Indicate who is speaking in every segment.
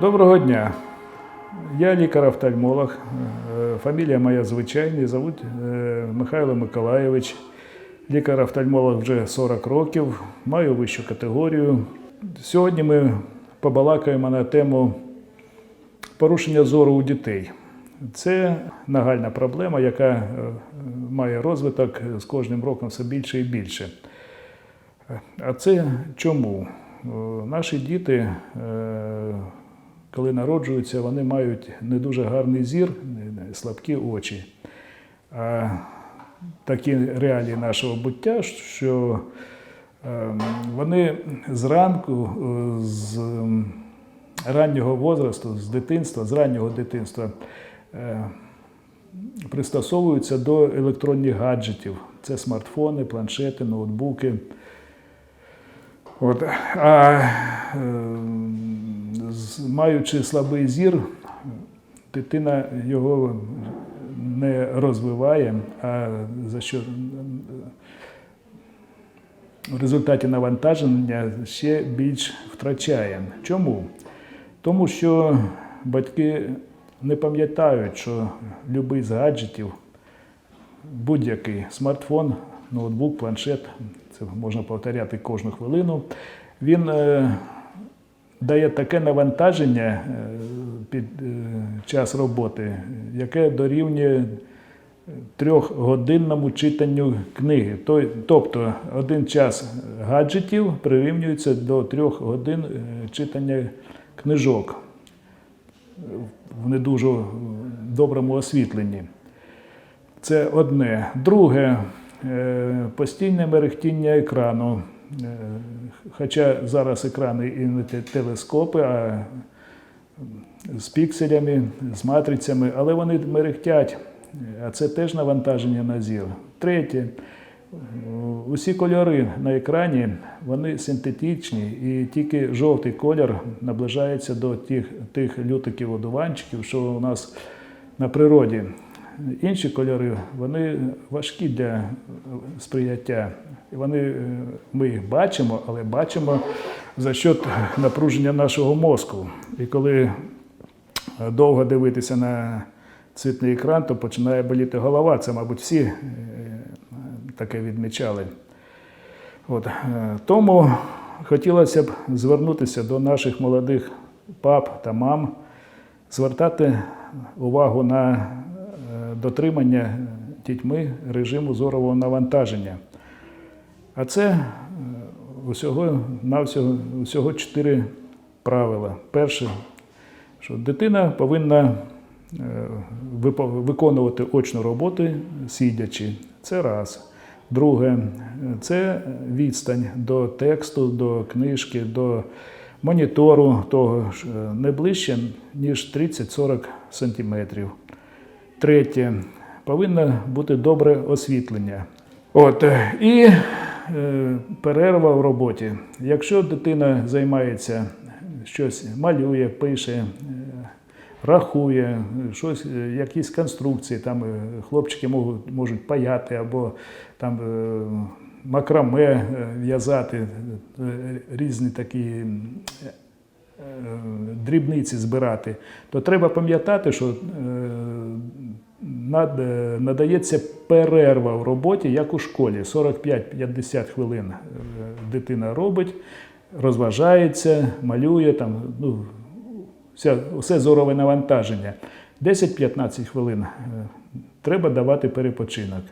Speaker 1: Доброго дня. Я лікар-офтальмолог. Е, Фамілія моя звичайна, звуть е, Михайло Миколайович. Лікар-офтальмолог вже 40 років, маю вищу категорію. Сьогодні ми побалакаємо на тему порушення зору у дітей. Це нагальна проблема, яка е, має розвиток з кожним роком все більше і більше. А це чому? Наші діти, коли народжуються, вони мають не дуже гарний зір, слабкі очі. А такі реалії нашого буття, що е, вони зранку, е, з раннього возрасту, з дитинства, з раннього дитинства е, пристосовуються до електронних гаджетів. Це смартфони, планшети, ноутбуки. От. А е, маючи слабий зір, дитина його не розвиває, а за що в результаті навантаження ще більш втрачає. Чому? Тому що батьки не пам'ятають, що будь-який з гаджетів, будь-який смартфон, ноутбук, планшет, це можна повторяти кожну хвилину, він е, дає таке навантаження е, під е, час роботи, яке дорівнює трьохгодинному читанню книги. Тобто один час гаджетів прирівнюється до трьох годин е, читання книжок в не дуже доброму освітленні. Це одне. Друге постійне мерехтіння екрану. Е, Хоча зараз екрани і не телескопи, а з пікселями, з матрицями, але вони мерехтять, а це теж навантаження на зір. Третє. Усі кольори на екрані вони синтетичні, і тільки жовтий колір наближається до тих, тих лютиків одуванчиків, що у нас на природі. Інші кольори вони важкі для сприйняття. І Вони, е, ми бачимо, але бачимо за счет напруження нашого мозку. І коли довго дивитися на цвітний екран, то починає боліти голова. Це, мабуть, всі е, таке відмічали. От. е, Тому хотілося б звернутися до наших молодих пап та мам, звертати увагу на е, дотримання дітьми режиму зорового навантаження. А це е, усього навсього усього чотири правила. Перше, що дитина повинна е, виконувати очну роботу сидячи. Це раз. Друге, е, це відстань до тексту, до книжки, до монітору того ж, не ближче, ніж 30-40 сантиметрів. Третє, повинно бути добре освітлення. От, е, і е, перерва в роботі. Якщо дитина займається щось, малює, пише, е, рахує, е, щось, е, якісь конструкції, там е, хлопчики можуть, можуть паяти або там е, макраме е, в'язати, е, різні такі е, дрібниці збирати, то треба пам'ятати, що е, е, надається перерва в роботі, як у школі. 45-50 хвилин е, дитина робить, розважається, малює, там, ну, все, все зорове навантаження. 10-15 хвилин е, треба давати перепочинок.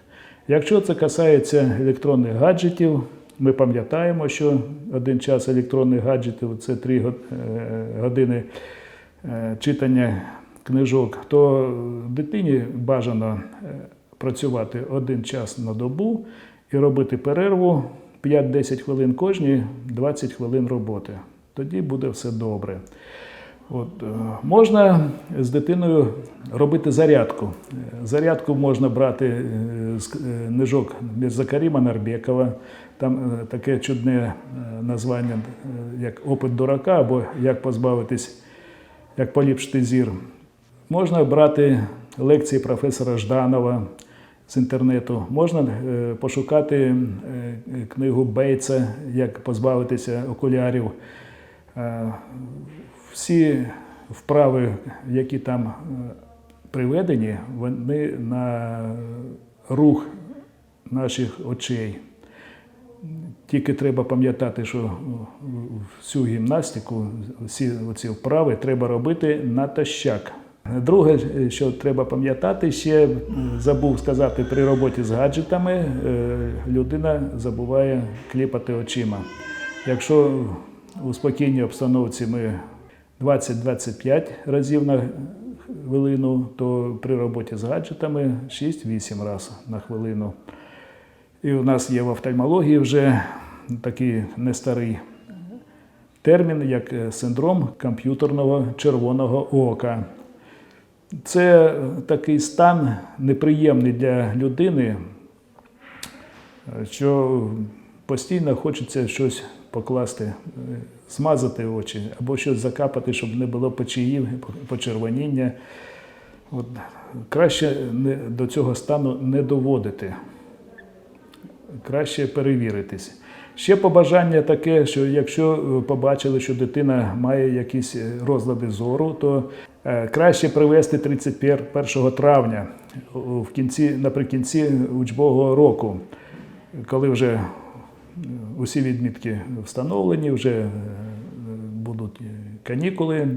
Speaker 1: Якщо це касається електронних гаджетів, ми пам'ятаємо, що один час електронних гаджетів це 3 години е, читання книжок, то дитині бажано е, працювати один час на добу і робити перерву 5-10 хвилин кожні 20 хвилин роботи. Тоді буде все добре. От, е, можна з дитиною робити зарядку. Зарядку можна брати е, з е, книжок Закаріма Нарбекова. Там таке чудне названня, як опит дурака, або як позбавитись, як поліпшити зір. Можна брати лекції професора Жданова з інтернету. Можна пошукати книгу Бейтса, як позбавитися окулярів. Всі вправи, які там е, приведені, вони на рух наших очей. Тільки треба пам'ятати, що всю гімнастику, всі ці вправи треба робити натощак. Друге, що треба пам'ятати, ще забув сказати, при роботі з гаджетами е, людина забуває кліпати очима. Якщо у спокійній обстановці ми 20-25 разів на хвилину, то при роботі з гаджетами 6-8 разів на хвилину. І у нас є в офтальмології вже такий нестарий термін, як е, синдром комп'ютерного червоного ока. Це такий стан неприємний для людини, е, що постійно хочеться щось покласти, змазати очі або щось закапати, щоб не було печіїв, почервоніння. От, краще не, до цього стану не доводити краще перевіритись. Ще побажання таке, що якщо е, побачили, що дитина має якісь е, розлади зору, то е, краще привести 31 травня в кінці, наприкінці учбового року, коли вже усі відмітки встановлені, вже е, будуть канікули,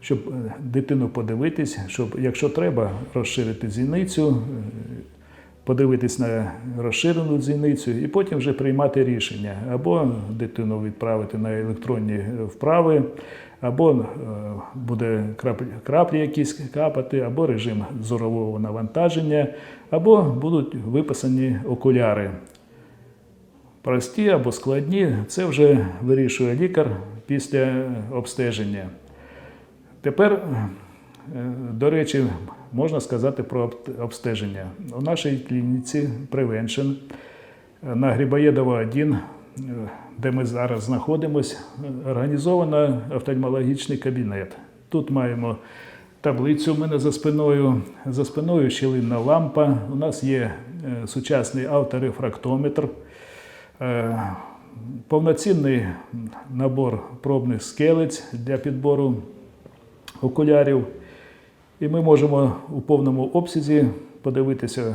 Speaker 1: щоб е, дитину подивитись, щоб, якщо треба, розширити зіницю, е, подивитись на розширену зіницю і потім вже приймати рішення або дитину відправити на електронні вправи, або буде краплі, краплі якісь капати, або режим зорового навантаження, або будуть виписані окуляри. Прості або складні, це вже вирішує лікар після обстеження. Тепер, е, до речі, можна сказати про обстеження. У нашій клініці Prevention е, на Грибоєдова 1, е, де ми зараз знаходимося, організовано офтальмологічний кабінет. Тут маємо таблицю у мене за спиною, за спиною щілинна лампа. У нас є сучасний авторефрактометр. Е, Повноцінний набор пробних скелець для підбору окулярів. І ми можемо у повному обсязі подивитися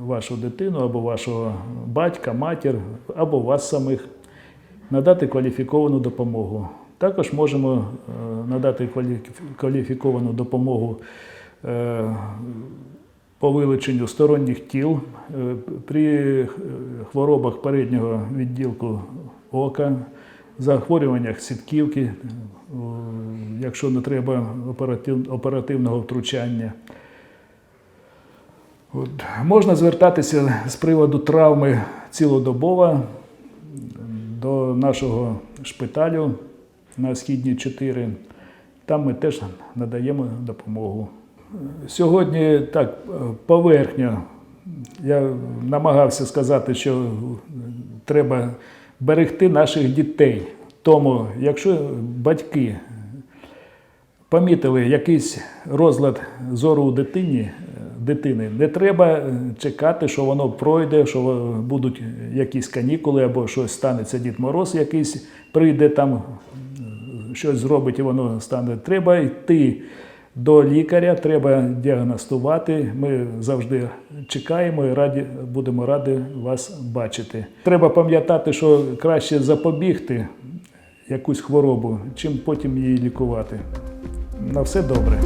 Speaker 1: вашу дитину або вашого батька, матір, або вас самих, надати кваліфіковану допомогу. Також можемо е, надати кваліфіковану допомогу е, по вилученню сторонніх тіл е, при е, хворобах переднього відділку ока, захворюваннях сітківки, е, якщо не треба оперативного втручання. От. Можна звертатися з приводу травми цілодобово до нашого шпиталю на Східній 4. Там ми теж надаємо допомогу. Сьогодні так поверхня. Я намагався сказати, що треба берегти наших дітей. Тому, якщо батьки помітили якийсь розлад зору у дитині, дитини, не треба е, чекати, що воно пройде, що будуть якісь канікули або щось станеться Дід Мороз, якийсь прийде там, е, щось зробить і воно стане. Треба йти до лікаря, треба діагностувати. Ми завжди чекаємо і раді, будемо раді вас бачити. Треба пам'ятати, що краще запобігти якусь хворобу, чим потім її лікувати. На все добре.